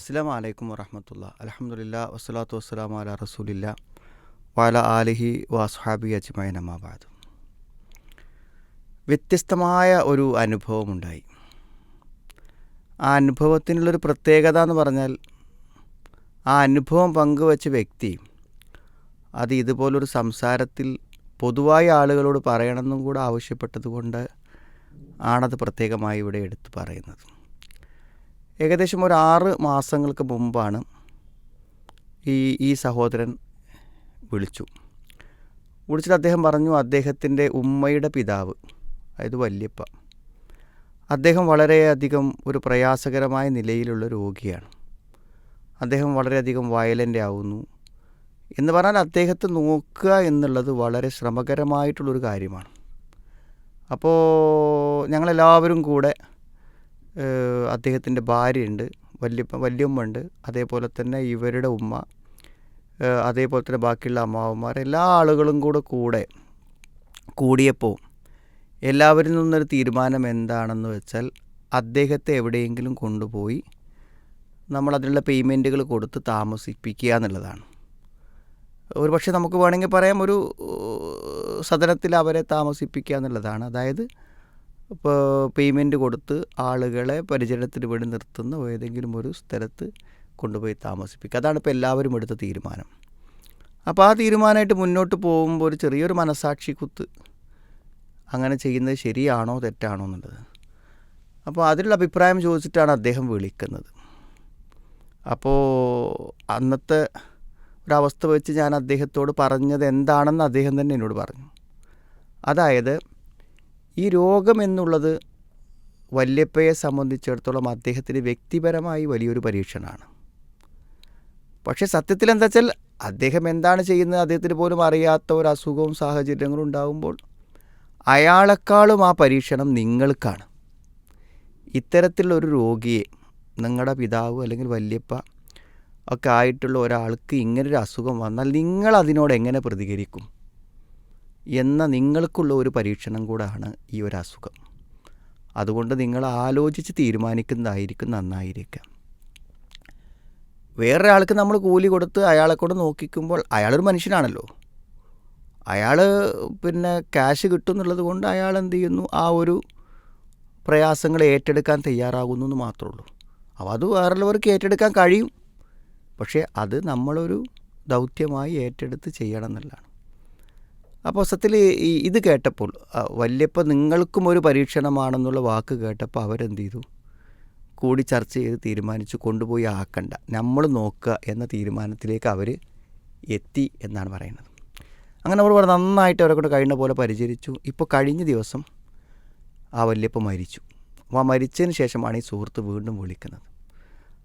അസ്സാം വലൈക്കും വറഹമത്തുള്ള. അലഹമുല്ല വസ്സലാത്തു വസ്സലാം അല റസൂലില്ല. വാല ആലിഹി വാസ്ഹാബി അജ്മൈൻ അമ്മാബാദ് വ്യത്യസ്തമായ ഒരു അനുഭവമുണ്ടായി. ആ അനുഭവത്തിനുള്ളൊരു പ്രത്യേകത എന്ന് പറഞ്ഞാൽ ആ അനുഭവം പങ്കുവച്ച വ്യക്തി അത് ഇതുപോലൊരു സംസാരത്തിൽ പൊതുവായ ആളുകളോട് പറയണമെന്നും കൂടെ ആവശ്യപ്പെട്ടതുകൊണ്ട് ആണത് പ്രത്യേകമായി ഇവിടെ എടുത്തു പറയുന്നത്. ഏകദേശം ഒരു ആറ് മാസങ്ങൾക്ക് മുമ്പാണ് ഈ ഈ സഹോദരൻ വിളിച്ചു. വിളിച്ചിട്ട് അദ്ദേഹം പറഞ്ഞു അദ്ദേഹത്തിന്റെ ഉമ്മയുടെ പിതാവ് അതായത് വല്യപ്പ അദ്ദേഹം വളരെയധികം ഒരു പ്രയാസകരമായ നിലയിലുള്ള രോഗിയാണ്. അദ്ദേഹം വളരെയധികം വയലന്റ് ആവുന്നു. എന്ന് പറഞ്ഞാൽ അദ്ദേഹത്തെ നോക്കുക എന്നുള്ളത് വളരെ ശ്രമകരമായിട്ടുള്ളൊരു കാര്യമാണ്. അപ്പോൾ ഞങ്ങളെല്ലാവരും കൂടെ അദ്ദേഹത്തിന്റെ ഭാര്യയുണ്ട്. വല്യപ്പ വല്യമ്മ ഉണ്ട് അതേപോലെ തന്നെ ഇവരുടെ ഉമ്മ അതേപോലെ തന്നെ ബാക്കിയുള്ള അമ്മാവന്മാർ എല്ലാ ആളുകളും കൂടെ കൂടെ കൂടിയപ്പോൾ എല്ലാവരിൽ നിന്നൊരു തീരുമാനം എന്താണെന്ന് വെച്ചാൽ അദ്ദേഹത്തെ എവിടെയെങ്കിലും കൊണ്ടുപോയി നമ്മൾ അതിനുള്ള പേയ്മെന്റുകൾ കൊടുത്ത് താമസിപ്പിക്കുക എന്നുള്ളതാണ്. ഒരു പക്ഷേ നമുക്ക് വേണമെങ്കിൽ പറയാം ഒരു സദനത്തിൽ അവരെ താമസിപ്പിക്കുക എന്നുള്ളതാണ്. അതായത് ഇപ്പോൾ പേയ്മെന്റ് കൊടുത്ത് ആളുകളെ പരിചരണത്തിന് വേണ്ടി നിർത്തുന്ന ഏതെങ്കിലും ഒരു സ്ഥലത്ത് കൊണ്ടുപോയി താമസിപ്പിക്കുക. അതാണ് ഇപ്പോൾ എല്ലാവരും എടുത്ത തീരുമാനം. അപ്പോൾ ആ തീരുമാനമായിട്ട് മുന്നോട്ട് പോകുമ്പോൾ ഒരു ചെറിയൊരു മനസാക്ഷി കുത്ത് അങ്ങനെ ചെയ്യുന്നത് ശരിയാണോ തെറ്റാണോ എന്നുള്ളത്. അപ്പോൾ അതിലുള്ള അഭിപ്രായം ചോദിച്ചിട്ടാണ് അദ്ദേഹം വിളിക്കുന്നത്. അപ്പോൾ അന്നത്തെ ഒരവസ്ഥ വെച്ച് ഞാൻ അദ്ദേഹത്തോട് പറഞ്ഞത് എന്താണെന്ന് അദ്ദേഹം തന്നെ എന്നോട് പറഞ്ഞു. അതായത് ഈ രോഗമെന്നുള്ളത് വല്യപ്പയെ സംബന്ധിച്ചിടത്തോളം അദ്ദേഹത്തിന് വ്യക്തിപരമായി വലിയൊരു പരീക്ഷണമാണ്. പക്ഷേ സത്യത്തിൽ എന്താ വെച്ചാൽ അദ്ദേഹം എന്താണ് ചെയ്യുന്നത് അദ്ദേഹത്തിന് പോലും അറിയാത്ത ഒരു അസുഖവും സാഹചര്യങ്ങളും ഉണ്ടാകുമ്പോൾ അയാളെക്കാളും ആ പരീക്ഷണം നിങ്ങൾക്കാണ്. ഇത്തരത്തിലുള്ളൊരു രോഗിയെ നിങ്ങളുടെ പിതാവ് അല്ലെങ്കിൽ വല്യപ്പ ഒക്കെ ആയിട്ടുള്ള ഒരാൾക്ക് ഇങ്ങനൊരു അസുഖം വന്നാൽ നിങ്ങൾ അതിനോട് എങ്ങനെ പ്രതികരിക്കും? എന്ന നിങ്ങൾക്കുള്ള ഒരു പരീക്ഷണം കൂടാണ് ഈ ഒരു അസുഖം. അതുകൊണ്ട് നിങ്ങൾ ആലോചിച്ച് തീരുമാനിക്കുന്നതായിരിക്കും നന്നായിരിക്കാം. വേറൊരാൾക്ക് നമ്മൾ കൂലി കൊടുത്ത് അയാളെ കൊണ്ട് നോക്കിക്കുമ്പോൾ അയാളൊരു മനുഷ്യനാണല്ലോ. അയാൾ പിന്നെ ക്യാഷ് കിട്ടും എന്നുള്ളത് കൊണ്ട് അയാൾ എന്ത് ചെയ്യുന്നു? ആ ഒരു പ്രയാസങ്ങൾ ഏറ്റെടുക്കാൻ തയ്യാറാകുന്നു എന്ന് മാത്രമേ ഉള്ളൂ. അപ്പോൾ അത് വേറുള്ളവർക്ക് ഏറ്റെടുക്കാൻ കഴിയും. പക്ഷേ അത് നമ്മളൊരു ദൗത്യമായി ഏറ്റെടുത്ത് ചെയ്യണം എന്നുള്ളതാണ്. അപ്പോൾ സത്യത്തിൽ ഇത് കേട്ടപ്പോൾ വല്യപ്പോൾ നിങ്ങൾക്കും ഒരു പരീക്ഷണമാണെന്നുള്ള വാക്ക് കേട്ടപ്പോൾ അവരെന്ത് ചെയ്തു? കൂടി ചർച്ച ചെയ്ത് തീരുമാനിച്ചു കൊണ്ടുപോയി ആക്കണ്ട. നമ്മൾ നോക്കുക എന്ന തീരുമാനത്തിലേക്ക് അവർ എത്തി എന്നാണ് പറയുന്നത്. അങ്ങനെ അവർ നന്നായിട്ട് അവരെ കൊണ്ട് കഴിയുന്ന പോലെ പരിചരിച്ചു. ഇപ്പോൾ കഴിഞ്ഞ ദിവസം ആ വല്യപ്പ മരിച്ചു. അപ്പോൾ ആ മരിച്ചതിന് ശേഷമാണ് ഈ സുഹൃത്ത് വീണ്ടും വിളിക്കുന്നത്.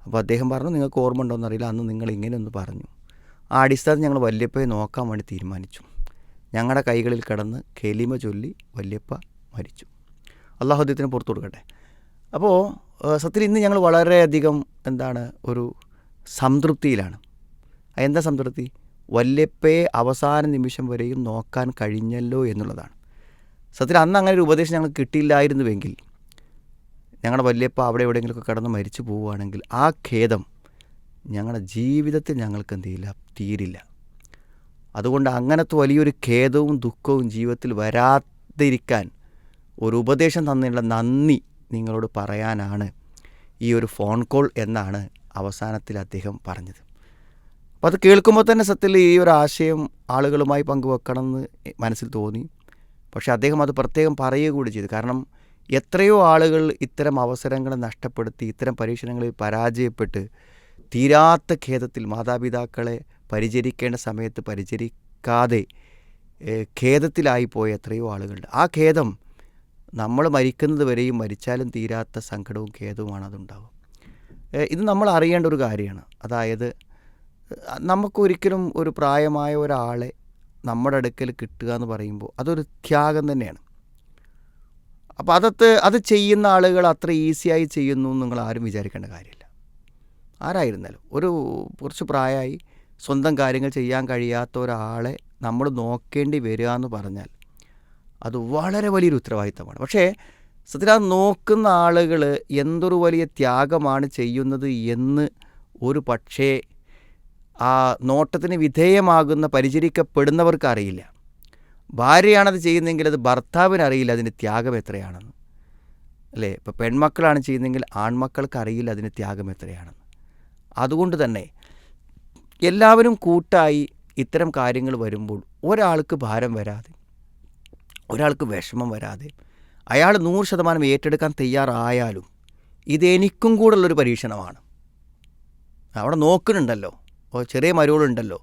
അപ്പോൾ അദ്ദേഹം പറഞ്ഞു നിങ്ങൾക്ക് ഓർമ്മ ഉണ്ടോയെന്നറിയില്ല അന്ന് നിങ്ങൾ ഇങ്ങനെ ഒന്ന് പറഞ്ഞു. ആ അടിസ്ഥാനത്തിൽ ഞങ്ങൾ വല്യപ്പയെ നോക്കാൻ വേണ്ടി തീരുമാനിച്ചു. ഞങ്ങളുടെ കൈകളിൽ കിടന്ന് കെലിമ ചൊല്ലി വല്യപ്പ മരിച്ചു. അള്ളാഹു പുറത്തു കൊടുക്കട്ടെ. അപ്പോൾ സത്യത്തിൽ ഇന്ന് ഞങ്ങൾ വളരെയധികം എന്താണ് ഒരു സംതൃപ്തിയിലാണ്. എന്താ സംതൃപ്തി? വല്യപ്പയെ അവസാന നിമിഷം വരെയും നോക്കാൻ കഴിഞ്ഞല്ലോ എന്നുള്ളതാണ്. സത്യത്തിൽ അന്ന് അങ്ങനെ ഒരു ഉപദേശം ഞങ്ങൾ കിട്ടിയില്ലായിരുന്നുവെങ്കിൽ ഞങ്ങളുടെ വല്യപ്പ അവിടെ എവിടെയെങ്കിലുമൊക്കെ കടന്ന് മരിച്ചു പോവുകയാണെങ്കിൽ ആ ഖേദം ഞങ്ങളുടെ ജീവിതത്തിൽ ഞങ്ങൾക്ക് എന്ത് ചെയ്യില്ല? തീരില്ല. അതുകൊണ്ട് അങ്ങനത്തെ വലിയൊരു ഖേദവും ദുഃഖവും ജീവിതത്തിൽ വരാതിരിക്കാൻ ഒരു ഉപദേശം തന്നിട്ടുള്ള നന്ദി നിങ്ങളോട് പറയാനാണ് ഈ ഒരു ഫോൺ കോൾ എന്നാണ് അവസാനത്തിൽ അദ്ദേഹം പറഞ്ഞത്. അപ്പോൾ അത് കേൾക്കുമ്പോൾ തന്നെ സത്യത്തിൽ ഈ ഒരു ആശയം ആളുകളുമായി പങ്കുവെക്കണം എന്ന് മനസ്സിൽ തോന്നി. പക്ഷേ അദ്ദേഹം അത് പ്രത്യേകം പറയുക കൂടി ചെയ്തു. കാരണം എത്രയോ ആളുകൾ ഇത്തരം അവസരങ്ങൾ നഷ്ടപ്പെടുത്തി ഇത്തരം പരീക്ഷണങ്ങളിൽ പരാജയപ്പെട്ട് തീരാത്ത ഖേദത്തിൽ മാതാപിതാക്കളെ പരിചരിക്കേണ്ട സമയത്ത് പരിചരിക്കാതെ ഖേദത്തിലായി പോയ എത്രയോ ആളുകളുണ്ട്. ആ ഖേദം നമ്മൾ മരിക്കുന്നത് വരെയും മരിച്ചാലും തീരാത്ത സങ്കടവും ഖേദവുമാണ് അതുണ്ടാവുക. ഇത് നമ്മൾ അറിയേണ്ട ഒരു കാര്യമാണ്. അതായത് നമുക്കൊരിക്കലും ഒരു പ്രായമായ ഒരാളെ നമ്മുടെ അടുക്കൽ കിട്ടുക എന്ന് പറയുമ്പോൾ അതൊരു ത്യാഗം തന്നെയാണ്. അപ്പോൾ അതത്ത് അത് ചെയ്യുന്ന ആളുകൾ അത്ര ഈസിയായി ചെയ്യുന്നു നിങ്ങൾ ആരും വിചാരിക്കേണ്ട കാര്യമില്ല. ആരായിരുന്നാലും. ഒരു കുറച്ച് പ്രായമായി സ്വന്തം കാര്യങ്ങൾ ചെയ്യാൻ കഴിയാത്ത ഒരാളെ നമ്മൾ നോക്കേണ്ടി വരിക എന്ന് പറഞ്ഞാൽ അത് വളരെ വലിയൊരു ഉത്തരവാദിത്തമാണ്. പക്ഷേ സത്യത്തിൽ ആ നോക്കുന്ന ആളുകൾ എന്തൊരു വലിയ ത്യാഗമാണ് ചെയ്യുന്നത് എന്ന് ഒരു പക്ഷേ ആ നോട്ടത്തിന് വിധേയമാകുന്ന പരിചരിക്കപ്പെടുന്നവർക്ക് അറിയില്ല. ഭാര്യയാണത് ചെയ്യുന്നതെങ്കിൽ അത് ഭർത്താവിന് അറിയില്ല അതിന്റെ ത്യാഗം എത്രയാണെന്ന്. അല്ലേ? ഇപ്പോൾ പെൺമക്കളാണ് ചെയ്യുന്നതെങ്കിൽ ആൺമക്കൾക്ക് അറിയില്ല അതിന്റെ ത്യാഗം എത്രയാണെന്ന്. അതുകൊണ്ട് തന്നെ എല്ലാവരും കൂട്ടായി ഇത്തരം കാര്യങ്ങൾ വരുമ്പോൾ ഒരാൾക്ക് ഭാരം വരാതെ ഒരാൾക്ക് വിഷമം വരാതെ അയാൾ നൂറ് ശതമാനം ഏറ്റെടുക്കാൻ തയ്യാറായാലും ഇതെനിക്കും കൂടെ ഉള്ളൊരു പരീക്ഷണമാണ്. അവിടെ നോക്കുന്നുണ്ടല്ലോ ഓ ചെറിയ മരുകളുണ്ടല്ലോ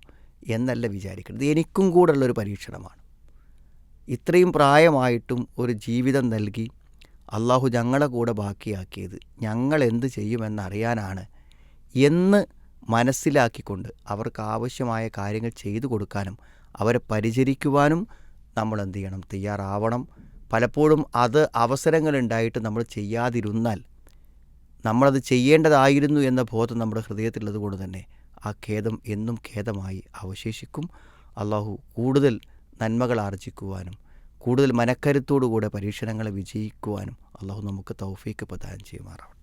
എന്നല്ല വിചാരിക്കുന്നത് എനിക്കും കൂടെ ഉള്ളൊരു പരീക്ഷണമാണ്. ഇത്രയും പ്രായമായിട്ടും ഒരു ജീവിതം നൽകി അള്ളാഹു ഞങ്ങളെ കൂടെ ബാക്കിയാക്കിയത് ഞങ്ങൾ എന്ത് ചെയ്യുമെന്നറിയാനാണ് എന്ന് മനസ്സിലാക്കിക്കൊണ്ട് അവർക്ക് ആവശ്യമായ കാര്യങ്ങൾ ചെയ്തു കൊടുക്കാനും അവരെ പരിചരിക്കുവാനും നമ്മൾ എന്ത് ചെയ്യണം? തയ്യാറാവണം. പലപ്പോഴും അത് അവസരങ്ങളുണ്ടായിട്ട് നമ്മൾ ചെയ്യാതിരുന്നാൽ നമ്മളത് ചെയ്യേണ്ടതായിരുന്നു എന്ന ബോധം നമ്മുടെ ഹൃദയത്തിലുള്ളത് കൊണ്ട് തന്നെ ആ ഖേദം എന്നും ഖേദമായി അവശേഷിക്കും. അള്ളാഹു കൂടുതൽ നന്മകൾ ആർജിക്കുവാനും കൂടുതൽ മനക്കരുത്തോടുകൂടെ പരീക്ഷണങ്ങളെ വിജയിക്കുവാനും അള്ളാഹു നമുക്ക് തൗഫീക്ക് പ്രദാനം ചെയ്യുമാറാവട്ടെ.